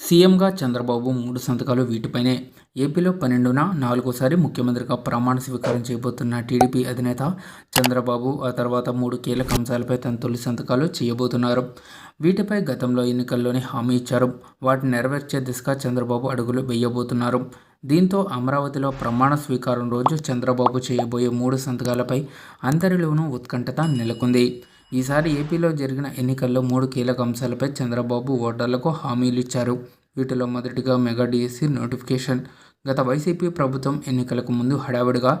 సీఎంగా చంద్రబాబు మూడు సంతకాలు వీటిపైనే. ఏపీలో పన్నెండున నాలుగోసారి ముఖ్యమంత్రిగా ప్రమాణ స్వీకారం చేయబోతున్న టీడీపీ అధినేత చంద్రబాబు ఆ తర్వాత మూడు కీలక అంశాలపై తన తొలి సంతకాలు చేయబోతున్నారు. వీటిపై గతంలో ఎన్నికల్లోనే హామీ ఇచ్చారు. వాటిని నెరవేర్చే దిశగా చంద్రబాబు అడుగులు వేయబోతున్నారు. దీంతో అమరావతిలో ప్రమాణ స్వీకారం రోజు చంద్రబాబు చేయబోయే మూడు సంతకాలపై అందరిలోనూ ఉత్కంఠత నెలకొంది. ఈసారి ఏపీలో జరిగిన ఎన్నికల్లో మూడు కీలక అంశాలపై చంద్రబాబు ఓటర్లకు హామీలు ఇచ్చారు వీటిలో మొదటిగా మెగా డిఎస్సి నోటిఫికేషన్. గత వైసీపీ ప్రభుత్వం ఎన్నికలకు ముందు హడావిడిగా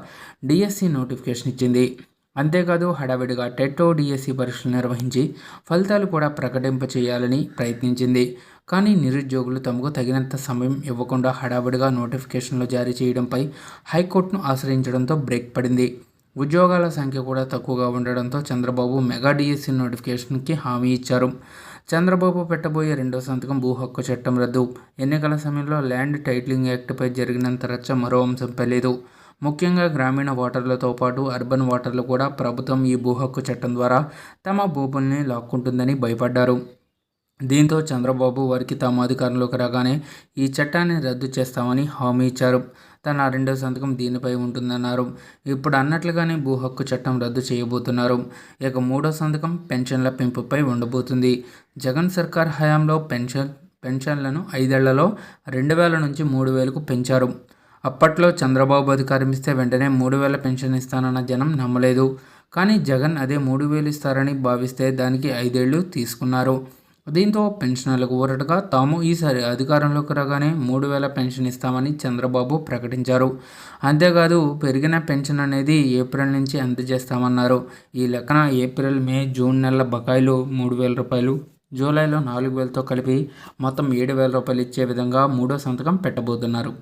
డిఎస్సి నోటిఫికేషన్ ఇచ్చింది. అంతేకాదు హడావిడిగా టెట్టో డిఎస్సి పరీక్షలు నిర్వహించి ఫలితాలు కూడా ప్రకటింప చేయాలని ప్రయత్నించింది. కానీ నిరుద్యోగులు తమకు తగినంత సమయం ఇవ్వకుండా హడావిడిగా నోటిఫికేషన్లు జారీ చేయడంపై హైకోర్టును ఆశ్రయించడంతో బ్రేక్ పడింది. ఉద్యోగాల సంఖ్య కూడా తక్కువగా ఉండడంతో చంద్రబాబు మెగా డిఎస్సి నోటిఫికేషన్కి హామీ ఇచ్చారు. చంద్రబాబు పెట్టబోయే రెండో సంతకం భూ హక్కు చట్టం రద్దు. ఎన్నికల సమయంలో ల్యాండ్ టైటిలింగ్ యాక్ట్పై జరిగినంత రచ్చ మరో అంశంపై లేదు. ముఖ్యంగా గ్రామీణ ఓటర్లతో పాటు అర్బన్ ఓటర్లు కూడా ప్రభుత్వం ఈ భూ హక్కు చట్టం ద్వారా తమ భూముల్ని లాక్కుంటుందని భయపడ్డారు. దీంతో చంద్రబాబు వారికి తాము అధికారంలోకి రాగానే ఈ చట్టాన్ని రద్దు చేస్తామని హామీ ఇచ్చారు. తన రెండో సంతకం దీనిపై ఉంటుందన్నారు. ఇప్పుడు అన్నట్లుగానే భూ హక్కు చట్టం రద్దు చేయబోతున్నారు. ఇక మూడో సంతకం పెన్షన్ల పెంపుపై ఉండబోతుంది. జగన్ సర్కార్ హయాంలో పెన్షన్ పెన్షన్లను ఐదేళ్ళలో రెండు వేల నుంచి మూడు వేలకు పెంచారు. అప్పట్లో చంద్రబాబు అధికారం ఇస్తే వెంటనే మూడు వేల పెన్షన్ ఇస్తానన్న జనం నమ్మలేదు. కానీ జగన్ అదే మూడు వేలు ఇస్తారని భావిస్తే దానికి ఐదేళ్ళు తీసుకున్నారు. దీంతో పెన్షనర్లకు ఊరటగా తాము ఈసారి అధికారంలోకి రాగానే మూడు వేల పెన్షన్ ఇస్తామని చంద్రబాబు ప్రకటించారు. అంతేకాదు పెరిగిన పెన్షన్ అనేది ఏప్రిల్ నుంచి అందజేస్తామన్నారు ఈ లెక్కన ఏప్రిల్ మే జూన్ నెలల బకాయిలు మూడు వేల రూపాయలు జూలైలో నాలుగు వేలతో కలిపి మొత్తం ఏడు వేల రూపాయలు ఇచ్చే విధంగా మూడో సంతకం పెట్టబోతున్నారు.